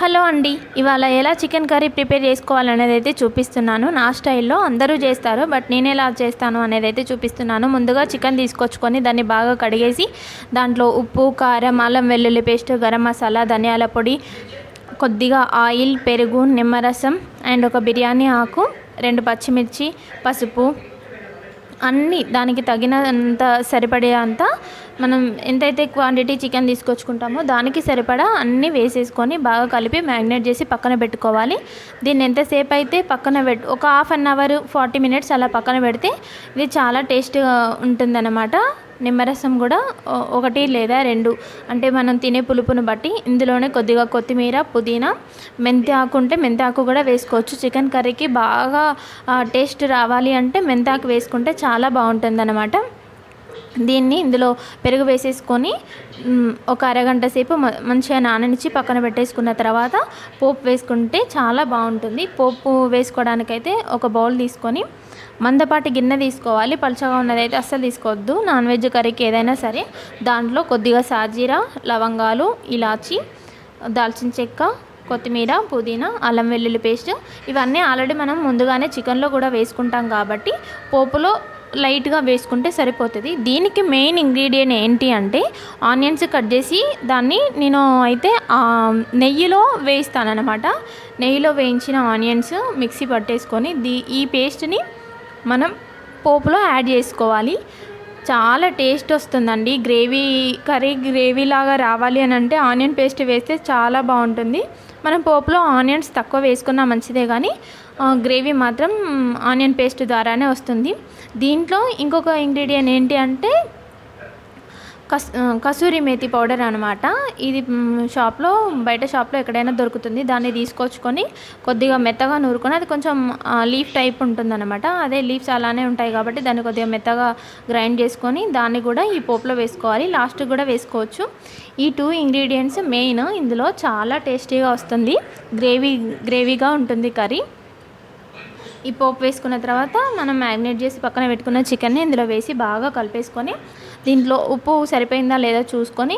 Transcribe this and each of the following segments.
Hello అండి ఇవాళ ఎలా చికెన్ కర్రీ ప్రిపేర్ చేసుకోవాలనేది అయితే చూపిస్తున్నాను. నా స్టైల్లో అందరూ చేస్తారు బట్ నేను ఎలా చేస్తాను అనేది అయితే చూపిస్తున్నాను. ముందుగా చికెన్ తీసుకొచ్చుకొని దాన్ని బాగా కడిగేసి దాంట్లో ఉప్పు కారం అల్లం వెల్లుల్లి పేస్ట్ గరం మసాలా ధనియాల పొడి కొద్దిగా ఆయిల్ పెరుగు నిమ్మరసం అండ్ ఒక బిర్యానీ ఆకు రెండు పచ్చిమిర్చి పసుపు అన్నీ దానికి తగినంత సరిపడే అంత మనం ఎంతైతే క్వాంటిటీ చికెన్ తీసుకొచ్చుకుంటామో దానికి సరిపడా అన్నీ వేసేసుకొని బాగా కలిపి మ్యారినేట్ చేసి పక్కన పెట్టుకోవాలి. దీన్ని ఎంతసేపు అయితే పక్కన పెట్టు ఒక half an hour forty minutes అలా పక్కన పెడితే ఇది చాలా టేస్ట్గా ఉంటుందన్నమాట. నిమ్మరసం కూడా ఒకటి లేదా రెండు. అంటే మనం తినే పులుపును బట్టి ఇందులోనే కొద్దిగా కొత్తిమీర పుదీనా మెంతి ఆకు ఉంటే మెంతి ఆకు కూడా వేసుకోవచ్చు. చికెన్ కర్రీకి బాగా టేస్ట్ రావాలి అంటే మెంతి ఆకు వేసుకుంటే చాలా బాగుంటుంది దీన్ని ఇందులో పెరుగు వేసేసుకొని ఒక అరగంట సేపు మంచిగా నాననిచ్చి పక్కన పెట్టేసుకున్న తర్వాత పోపు వేసుకుంటే చాలా బాగుంటుంది. పోపు వేసుకోవడానికైతే ఒక బౌల్ తీసుకొని మందపాటి గిన్నె తీసుకోవాలి. పలుచగా ఉన్నదైతే అస్సలు తీసుకోవద్దు. నాన్ వెజ్ కర్రీకి ఏదైనా సరే దాంట్లో కొద్దిగా సాజీరా లవంగాలు ఇలాచి దాల్చిన చెక్క కొత్తిమీర పుదీనా అల్లం వెల్లుల్లి పేస్ట్ ఇవన్నీ ఆల్రెడీ మనం ముందుగానే చికెన్లో కూడా వేసుకుంటాం కాబట్టి పోపులో లైట్గా వేసుకుంటే సరిపోతుంది. దీనికి మెయిన్ ఇంగ్రీడియంట్ ఏంటి అంటే ఆనియన్స్ కట్ చేసి దాన్ని నేను అయితే నెయ్యిలో వేయిస్తానన్నమాట. నెయ్యిలో వేయించిన ఆనియన్స్ మిక్సీ పట్టేసుకొని దీ ఈ పేస్ట్ని మనం పోపులో యాడ్ చేసుకోవాలి. చాలా టేస్ట్ వస్తుందండి. గ్రేవీ కర్రీ గ్రేవీ లాగా రావాలి అని అంటే ఆనియన్ పేస్ట్ వేస్తే చాలా బాగుంటుంది. మనం పోపులో ఆనియన్స్ తక్కువ వేసుకున్నా మంచిదే కానీ గ్రేవీ మాత్రం ఆనియన్ పేస్ట్ ద్వారానే వస్తుంది. దీంట్లో ఇంకొక ఇంగ్రీడియంట్ ఏంటి అంటే కస్ కసూరి మేతి పౌడర్ అనమాట ఇది షాప్లో బయట షాప్లో ఎక్కడైనా దొరుకుతుంది. దాన్ని తీసుకొచ్చుకొని కొద్దిగా మెత్తగా నూరుకొని అది కొంచెం లీఫ్ టైప్ ఉంటుందన్నమాట. అదే లీవ్స్ అలానే ఉంటాయి కాబట్టి దాన్ని కొద్దిగా మెత్తగా గ్రైండ్ చేసుకొని దాన్ని కూడా ఈ పోపులో వేసుకోవాలి. లాస్ట్ కూడా వేసుకోవచ్చు. ఈ టూ ఇంగ్రీడియంట్స్ మెయిన్. ఇందులో చాలా టేస్టీగా వస్తుంది. గ్రేవీ గ్రేవీగా ఉంటుంది కర్రీ. ఈ పోపు వేసుకున్న తర్వాత మనం మ్యారినేట్ చేసి పక్కన పెట్టుకున్న చికెన్ని ఇందులో వేసి బాగా కలిపేసుకొని దీంట్లో ఉప్పు సరిపోయిందా లేదా చూసుకొని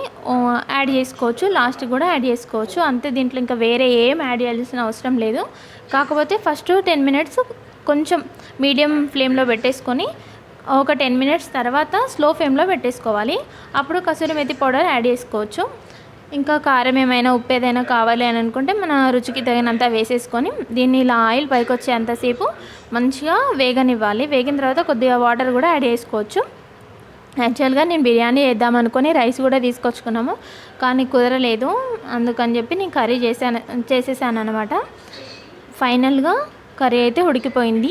యాడ్ చేసుకోవచ్చు. లాస్ట్ కూడా యాడ్ చేసుకోవచ్చు. అంతే దీంట్లో ఇంకా వేరే ఏం యాడ్ చేయాల్సిన అవసరం లేదు. కాకపోతే ఫస్ట్ టెన్ మినిట్స్ కొంచెం మీడియం ఫ్లేమ్లో పెట్టేసుకొని ఒక టెన్ మినిట్స్ తర్వాత స్లో ఫ్లేమ్లో పెట్టేసుకోవాలి. అప్పుడు కసూరి మెతి పౌడర్ యాడ్ చేసుకోవచ్చు. ఇంకా కారం ఏమైనా ఉప్పు ఏదైనా కావాలి అని అనుకుంటే మన రుచికి తగినంత వేసేసుకొని దీన్ని ఇలా ఆయిల్ పైకి వచ్చేంతసేపు మంచిగా వేగనివ్వాలి. వేగిన తర్వాత కొద్దిగా వాటర్ కూడా యాడ్ చేసుకోవచ్చు. యాక్చువల్గా నేను బిర్యానీ చేద్దాం అనుకుని రైస్ కూడా తీసుకొచ్చుకున్నాము. కానీ కుదరలేదు. అందుకని చెప్పి నేను కర్రీ చేశాను చేసేసాను అనమాట ఫైనల్గా కర్రీ అయితే ఉడికిపోయింది.